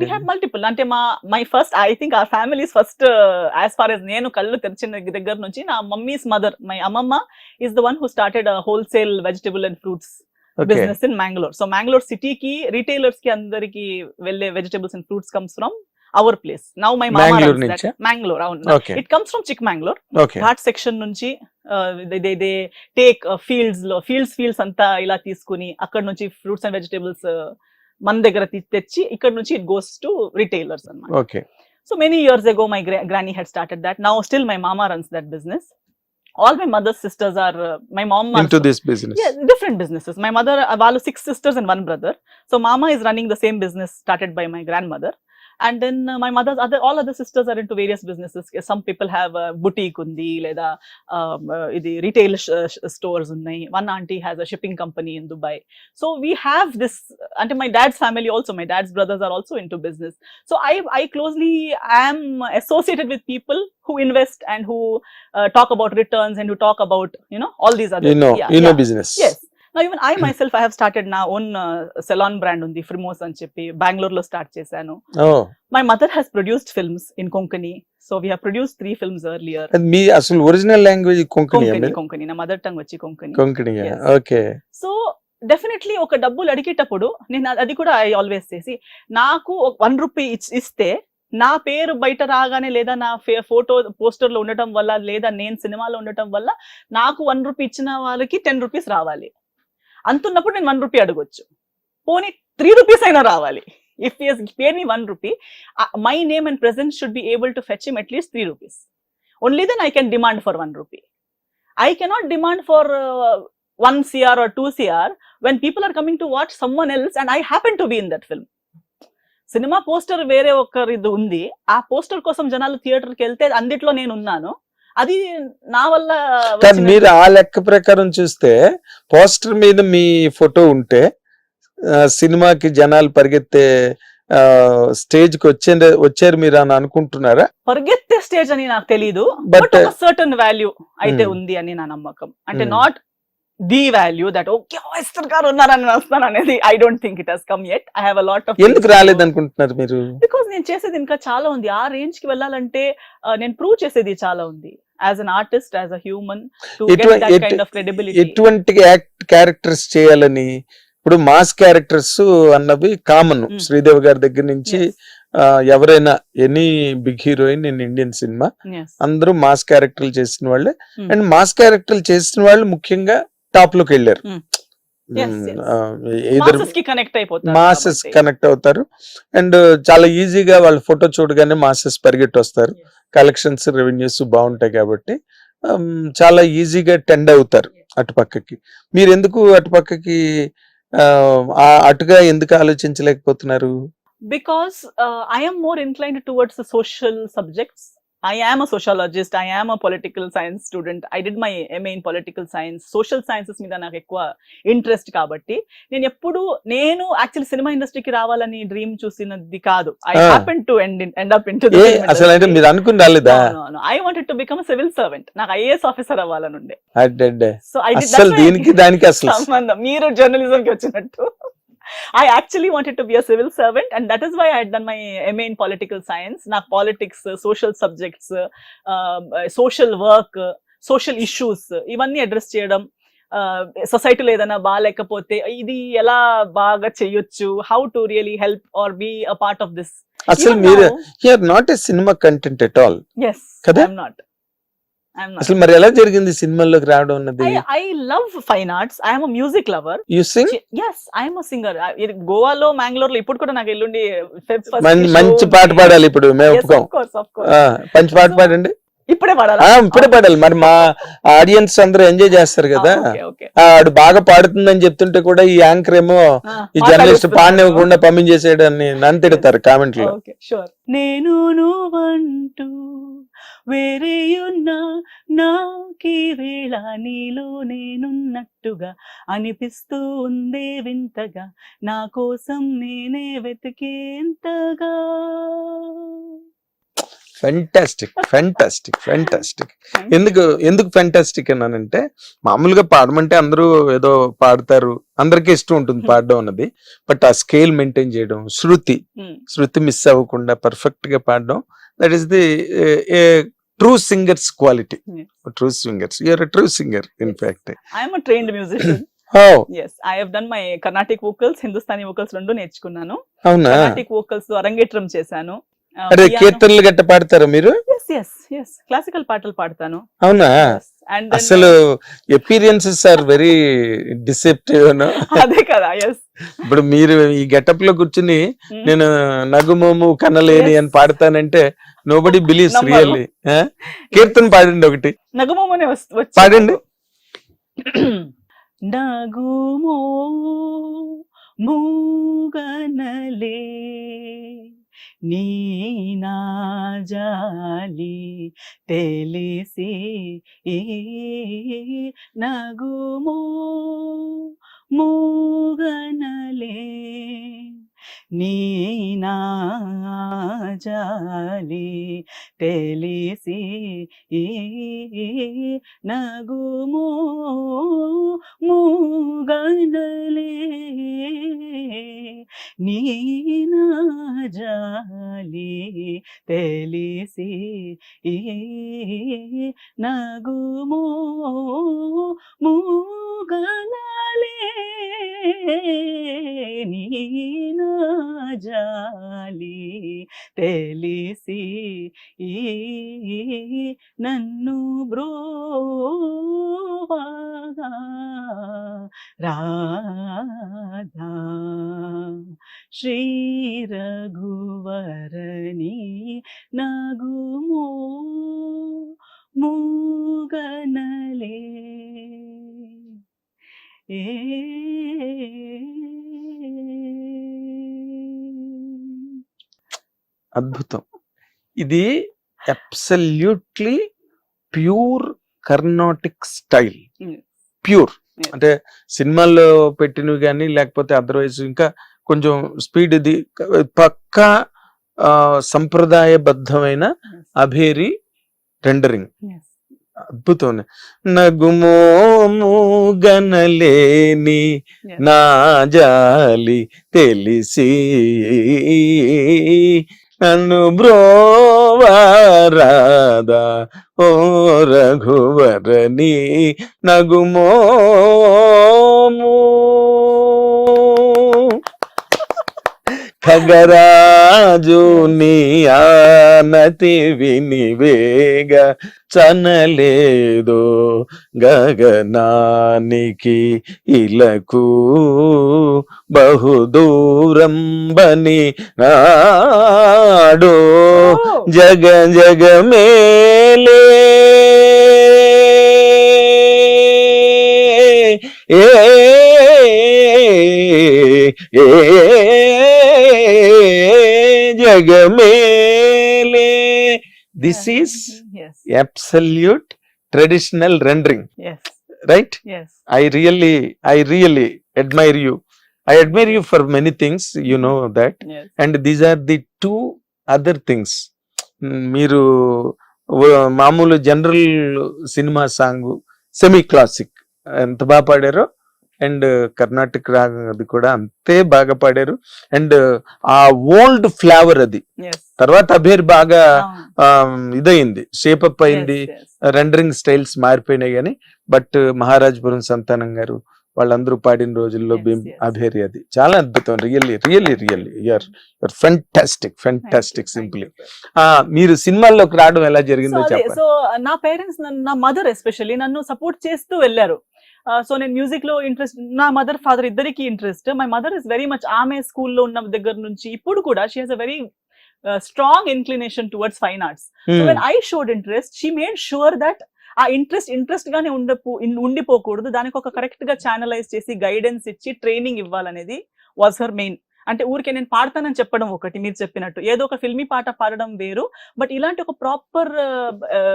We have multiple అంటే మా my first I think are families first as far as నేను కళ్ళు తెరిచిన దగ్గర నుంచి నా మమ్మీస్ మదర్ మై అమ్మమ్మ is the one who started wholesale vegetable and fruits business in Mangalore so Mangalore సిటీకి రిటైలర్స్కి అందరికి వెళ్ళే vegetables and fruits comes from our place now my? Mangalore అవును. It comes from Chikmagalur ghat section నుంచి they they take ఫీల్డ్స్లో fields fields అంతా ఇలా తీసుకుని అక్కడ నుంచి ఫ్రూట్స్ అండ్ వెజిటేబుల్స్ మన దగ్గర తెచ్చి ఇక్కడ నుంచి ఇట్ గోస్ టు రిటైలర్స్ అన్నమాట. Okay. So many years ago my granny had started that now still my mama runs that business all my mother's sisters are my mom in to this business different businesses. My mother uh, వాళ్ళు six sisters and one brother. So mama is running the same business And then uh, my mother's other, all other sisters are into various businesses. Some people have a boutique undi, leda, um, uh, retail uh, sh- stores unnai. One auntie has a shipping company in Dubai. So we have this, and my dad's family also, my dad's brothers are also into business. So I, I closely am associated with people who invest and who uh, talk about returns and who talk about, you know, all these other You know, yeah, you know yeah. business. Yes. Now even I myself I have started నా own salon brand ఉంది ఫ్రిమోస్ అని చెప్పి బెంగళూరు లో start చేశాను. My mother has produced films in Konkani so we have produce three films earlier మీ అసలు original language Konkani Konkani నా mother tongue వచ్చి Konkani Konkani. Okay. So definitely ఒక డబ్బులు అడిగేటప్పుడు నేను అది- అది కూడా ఐ ఆల్వేస్ చేసి నాకు వన్ రూపీ ఇస్తే నా పేరు బయట రాగానే లేదా నా ఫోటో పోస్టర్లో ఉండటం వల్ల లేదా నేను సినిమాలో ఉండటం వల్ల నాకు వన్ రూపీ ఇచ్చిన వాళ్ళకి టెన్ రూపీస్ రావాలి. అంతున్నప్పుడు నేను వన్ రూపీ అడగొచ్చు. పోనీ త్రీ రూపీస్ అయినా రావాలి. If yes pay me one rupee my name and present should be able to fetch him at least three rupees only then I can demand for one rupee I cannot demand for one CR or two CR when people are coming to watch someone else and I happen to be in that film cinema poster వేరే ఒక్కరిది ఉంది. ఆ poster కోసం జనాలు థియేటర్కి వెళ్తే అందుట్లో నేను ఉన్నాను. అది నా వల్ల మీరు ఆ లెక్క ప్రకారం చూస్తే పోస్టర్ మీద మీ ఫోటో ఉంటే సినిమాకి జనాలు పరిగెత్తే స్టేజ్కి వచ్చే వచ్చారు మీరు అని అనుకుంటున్నారా? పరిగెత్తే స్టేజ్ అని నాకు తెలియదు But, బట్ సర్టన్ వాల్యూ అయితే Hmm. ఉంది అని నా నమ్మకం. అంటే. Not the value that okay వైస్టర్ గారు ఉన్నారని వస్తాను అనేది I don't think it has come at I have a lot of ఎందుకు రాలేదు అనుకుంటున్నారు మీరు? బికాస్ నేను చేసేది ఇంకా చాలా ఉంది. ఆ రేంజ్కి వెళ్ళాలంటే నేను ప్రూవ్ చేసేది చాలా ఉంది. As an artist as a human to ఎటు- గెట్ దట్ ఎటు- కైండ్ ఆఫ్ క్రెడిబిలిటీ ఎటువంటి యాక్ట్ క్యారెక్టర్స్ చేయాలని ఇప్పుడు మాస్ క్యారెక్టర్స్ అన్నవి కామన్ Mm. శ్రీదేవి గారి దగ్గర నుంచి ఎవరైనా any big heroine in Indian cinema అందరూ మాస్ క్యారెక్టర్లు చేసిన వాళ్ళే. అండ్ మాస్ క్యారెక్టర్లు చేసిన వాళ్ళు ముఖ్యంగా టాప్లోకి వెళ్ళారు. కనెక్ట్ అయిపోతారు మాసెస్. కనెక్ట్ అవుతారు అండ్ చాలా ఈజీగా వాళ్ళ ఫోటో చూడగానే మాసెస్ పరిగెట్టి వస్తారు. కలెక్షన్స్ రెవెన్యూస్ బాగుంటాయి కాబట్టి um, చాలా ఈజీగా టెండ్ అవుతారు అటుపక్కకి మీరు ఎందుకు అటుపక్కకి అటుగా ఎందుకు ఆలోచించలేకపోతున్నారు am more inclined towards the social subjects. I am a sociologist. I am a political science student. I did my MA in political science. Social sciences మీద నాకు ఎక్కువ ఇంట్రెస్ట్ కాబట్టి నేను ఎప్పుడు నేను యాక్చువల్లీ సినిమా ఇండస్ట్రీకి రావాలని డ్రీమ్ చూసినది కాదు. I. Happen to end end up in to a అసలు అంటే మీరు అనుకుని రాలేదా I wanted to become civil servant నాకు ఐఏఎస్ ఆఫీసర్ అవ్వాలని ఉండే. సో ఐ దీనికి దానికి అసలు. సంబంధం. మీరు జర్నలిజం కి వచ్చినట్టు. I actually wanted to be a civil servant and that is why I done my MA in political science నాకు politics social subjects social work social issues ఇవన్నీ అడ్రస్ చేయడం సొసైటీలో ఏదైనా బాగాలేకపోతే ఇది ఎలా బాగా చేయొచ్చు? How to really help or be a part of this అసలు మీరు not a cinema content at all కదా? నాట్ అసలు మరి ఎలా జరిగింది సినిమాల్లోకి రావడం అన్నది? I love fine arts I'm music lover you sing yes I'm singer గోవాలో మ్యాంగ్లూర్లో ఇప్పుడు కూడా నాకు ఎల్లుండి మంచి. పాట పాడాలి ఇప్పుడు మేము ఒప్పుకోం. మంచి పాట పాడండి. ఇప్పుడే పాడాలా? ఇప్పుడే పాడాలి. మరి మా ఆడియన్స్ అందరూ ఎంజాయ్ చేస్తారు కదా? Ah. ఆ, ఆడు బాగా పాడుతుందని చెప్తుంటే కూడా ఈ యాంకర్ ఏమో Ah, ఈ జర్నలిస్ట్. పాడనివ్వకుండా పంపించేసేయడని నన్ను తిడతారు కామెంట్లో. నేను వేరేయున్నా నాకీ వేళ నీలో నేనున్నట్టుగా అనిపిస్తూ ఉందే వింతగా. నా కోసం నేనే వెతికేంతగా? ఫెంటాస్టిక్ ఫెంటాస్టిక్ ఫెంటాస్టిక్ ఎందుకు ఎందుకు ఫెంటాస్టిక్ అన్నానంటే మామూలుగా పాడమంటే అందరూ ఏదో పాడతారు. అందరికీ ఇష్టం ఉంటుంది పాడడం అన్నది. బట్ ఆ స్కేల్ మెయింటైన్ చేయడం శృతి. Hmm. శృతి మిస్ అవ్వకుండా పర్ఫెక్ట్గా పాడడం. That is the true singers quality. True singers you're true singer in fact I'm trained musician yes I have done my Carnatic vocals Hindustani vocals రెండు నేర్చుకున్నాను. అవునా? కర్ణాటిక్ వోకల్స్ అరంగేట్రం చేశాను. అరే కీర్తనలు గట్ట పాడతారా మీరు? ఎస్ ఎస్ క్లాసికల్ పాటలు పాడతాను. అవునా? అండ్ అసలు ఎపీరియన్సెస్ ఆర్ వెరీ డిసెప్టివ్ అదే కదా ఎస్ ఇప్పుడు మీరు ఈ గెటప్లో కూర్చుని నేను నగుమోము కనలేని అని. పాడతానంటే నోబడి బిలీవ్స్. రియల్లీ కీర్తన పాడండి ఒకటి. నగుమోమనే పాడండి. నగుమో మూగనలే. నీనా జాలి తెలిసి నగుమో మూగనలే. నీ నాజాలి తెలిసి నగుము మూగనలే నీ నాజాలి తెలిసి నగుము మూగనలే నీనా జాలి తెలిసి నన్ను బ్రోవాగా. రాధా శ్రీ రఘువరని నగుమో మూగనలే. ఏ అద్భుతం ఇది absolutely pure Carnatic style. Pure. అంటే సినిమాల్లో పెట్టినవి కానీ లేకపోతే అదర్వైజ్ ఇంకా కొంచెం స్పీడ్ ఇది పక్కా సంప్రదాయబద్ధమైన అభేరి రెండరింగ్. అద్భుతం నగుమోము గనలేని. నా జాలి తెలిసి నన్ను బ్రోవారాదా ఓ రఘువరణి నగుమోము ఖగరాజు నీ ఆనతి వినివేగ చనలేదో గగనానికి ఇలకు బహుదూరం బని నాడో. జగ జగ మేలే ఏ ఏ జగ మేలే this is absolute traditional rendering yes right yes I really, I really admire you. I admire you for many things, you know that. yes And these are the two other things. మ్, మీరు మామూలు general cinema song semi classic ఎంత బాగా పాడారో and Karnataka రాగం అది కూడా అంతే బాగా పాడారు. అండ్ ఆ ఓల్డ్ ఫ్లేవర్ అది. తర్వాత అభేర్ బాగా ఇదయింది. షేప్ అప్ అయింది. రెండరింగ్ స్టైల్స్ మారిపోయినాయి కానీ బట్ మహారాజ్పురం సంతానం గారు వాళ్ళందరూ పాడిన రోజుల్లో yes. అభేరి అది. చాలా అద్భుతం. Really really really you're you're fantastic fantastic simply. మీరు సినిమాల్లోకి రావడం ఎలా జరిగిందో చెప్పండి. సో నా పేరెంట్స్ నా మదర్ ఎస్పెషల్లీ నన్ను సపోర్ట్ చేస్తూ వెళ్ళారు. సో నేను మ్యూజిక్లో ఇంట్రెస్ట్ నా మదర్ ఫాదర్ ఇద్దరికి interest my mother is very much ఆమె స్కూల్లో ఉన్న దగ్గర నుంచి ఇప్పుడు కూడా she has a very strong inclination towards fine arts so Hmm. When I showed interest she made sure that ఆ ఇంట్రెస్ట్ ఇంట్రెస్ట్ గానే ఉండపో ఉండిపోకూడదు. దానికి ఒక కరెక్ట్గా ఛానలైజ్ చేసి గైడెన్స్ ఇచ్చి ట్రైనింగ్ ఇవ్వాలనేది వాజ్ హర్ మెయిన్ అంటే ఊరికే నేను పాడతానని చెప్పడం ఒకటి మీరు చెప్పినట్టు. ఏదో ఒక ఫిల్మీ పాట పాడడం వేరు. బట్ ఇలాంటి ఒక ప్రాపర్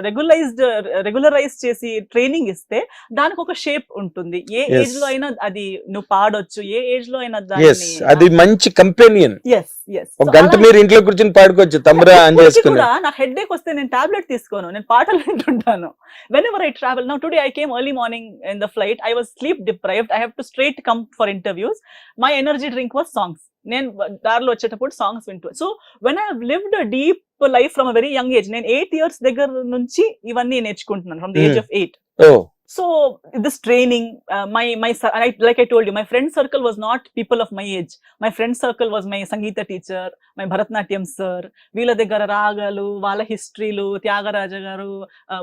రెగ్యులైజ్డ్ రెగ్యులరైజ్ చేసి ట్రైనింగ్ ఇస్తే దానికి ఒక షేప్ ఉంటుంది. ఏ. ఏజ్లో అయినా అది నువ్వు పాడొచ్చు. ఏ ఏజ్లో అయినా అది మంచి కంపెనియన్. ఒక గంట మీరు ఇంట్లో కూర్చొని పాడుకోవచ్చు. తమ్మురా అని నా హెడ్ ఏక్ వస్తే నేను టాబ్లెట్ తీసుకోను. నేను పాటలు వింటుంటాను. Whenever I travel now today I came early morning in the flight I was sleep deprived I have to straight come for interviews my energy drink was songs నేను దారిలో వచ్చేటప్పుడు సాంగ్స్ వింటూ. So when I lived deep life from very young age నేను eight years దగ్గర నుంచి ఇవన్నీ నేర్చుకుంటున్నాను from the age. Of eight so this training my my my my cir- I, like i told you my friend circle was not people of my age. My friend circle was my Bharatanatyam sir వీళ్ళ దగ్గర రాగాలు వాళ్ళ హిస్టరీలు త్యాగరాజ గారు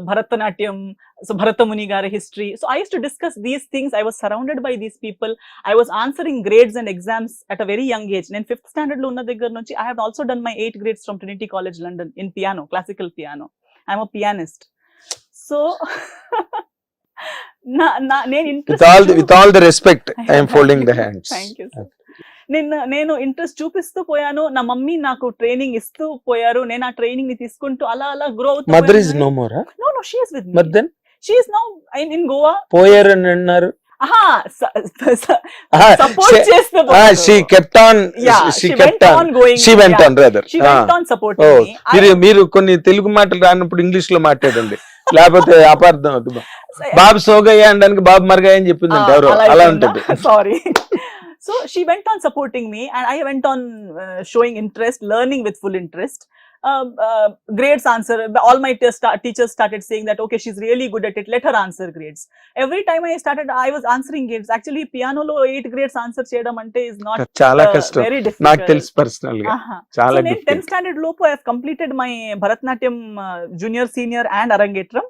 Bharatanatyam so Bharatamuni గారి history so I use to discuss these things I was surrounded by these people I was answering grades and exams at a very young age నేను fifth స్టాండర్డ్లో ఉన్న దగ్గర నుంచి I have also done my eight grades from Trinity College London in piano classical piano I'm a pianist so నేను interest with all the respect I'm folding the hands thank you sir నేను నేను interest చూపిస్తూ పోయాను. నా mummy నాకు training ఇస్తూ పోయారు. నేను ఆ ట్రైనింగ్ని తీసుకుంటూ అలా అలా గ్రో అవుతూ mother is no more no no she is with మరి then she is now in Goa పోయారు అని అన్నారు. మీరు కొన్ని తెలుగు మాటలు రానప్పుడు ఇంగ్లీష్లో మాట్లాడండి. లేకపోతే అపార్థం అవుతుంది. బాబు సోగయ్య అనడానికి బాబు మరగయ్య అని చెప్పిందంటే ఎవరు. అలా ఉంటుంది. Sorry so she went on supporting me and I went on showing interest learning with full interest grades answer all my te- sta- teachers started saying that okay she's really good at it let her answer grades every time i started i was answering grades actually piano lo 8 grades answer చేయడం అంటే is not చాలా uh, కష్టం very difficult నాకు తెలుసు personal గా ఆహా. చాలా so నేను difficult. టెన్త్ స్టాండర్డ్ లోపు I completed my Bharatanatyam junior senior and arangetram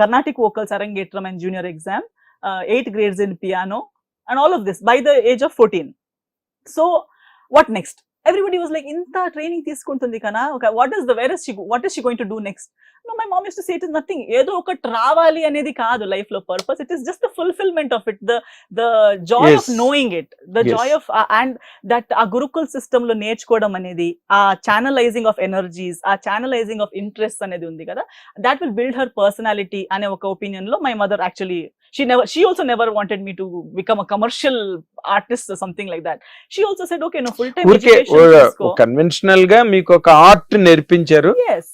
Carnatic vocals arangetram and junior exam eight grades in piano and all of this by the age of fourteen so what next Everybody was like ఇంత training తీసుకుంటుంది కదా ఒక what is the where is what is she going to do next no my mom is to say it is nothing ఏదో ఒకటి రావాలి అనేది కాదు లైఫ్లో purpose it is just the fulfilment of it the the joy of. Knowing it the. Joy of and that ఆ గురుకుల్ సిస్టమ్లో నేర్చుకోవడం అనేది ఆ ఛానలైజింగ్ ఆఫ్ ఎనర్జీస్ ఆ ఛానలైజింగ్ ఆఫ్ ఇంట్రెస్ట్ అనేది ఉంది కదా? That will build her personality అనే ఒక ఒపీనియన్లో my mother actually she never she also never wanted me to become a commercial artist something like that she also said okay నువ్వు full time ఊరికే కన్వెన్షనల్గా మీకు ఒక ఆర్ట్ నేర్పించారు.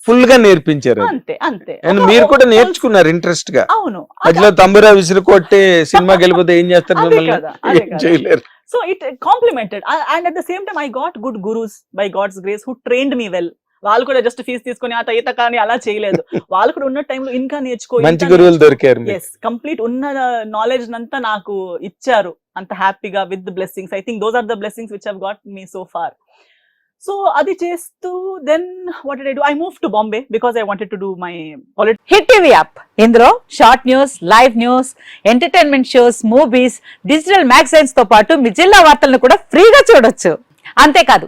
ఫుల్గా నేర్పించారు. అంతే అంతే. అండ్ మీరు కూడా నేర్చుకున్నారు ఇంట్రెస్ట్గా అవును మధ్యలో తంబురా విసిరి కొట్టి సినిమాకి వెళ్ళిపోతే ఏం చేస్తారు మిమ్మల్ని. చేయలేరు. So it complemented and at the same time I got good gurus by God's grace who trained me well వాళ్ళు కూడా జస్ట్ ఫీజు తీసుకొని ఆ ఈత కానీ అలా చేయలేదు. వాళ్ళు కూడా ఉన్న టైంలో ఇంకా నేర్చుకో మంచి గురువులు దొరికారు ఎస్ కంప్లీట్ ఉన్న నాలెడ్జ్ అంతా నాకు ఇచ్చారు. అంత హ్యాపీగా with blessings I think those are the blessings which have got me so far so అది చేస్తూ then what I do I move to Bombay because I wanted to do my hit TV app ఇందులో short news live news entertainment shows movies digital మ్యాగజైన్స్తో పాటు మీ జిల్లా వార్తలను కూడా ఫ్రీగా చూడొచ్చు. అంతేకాదు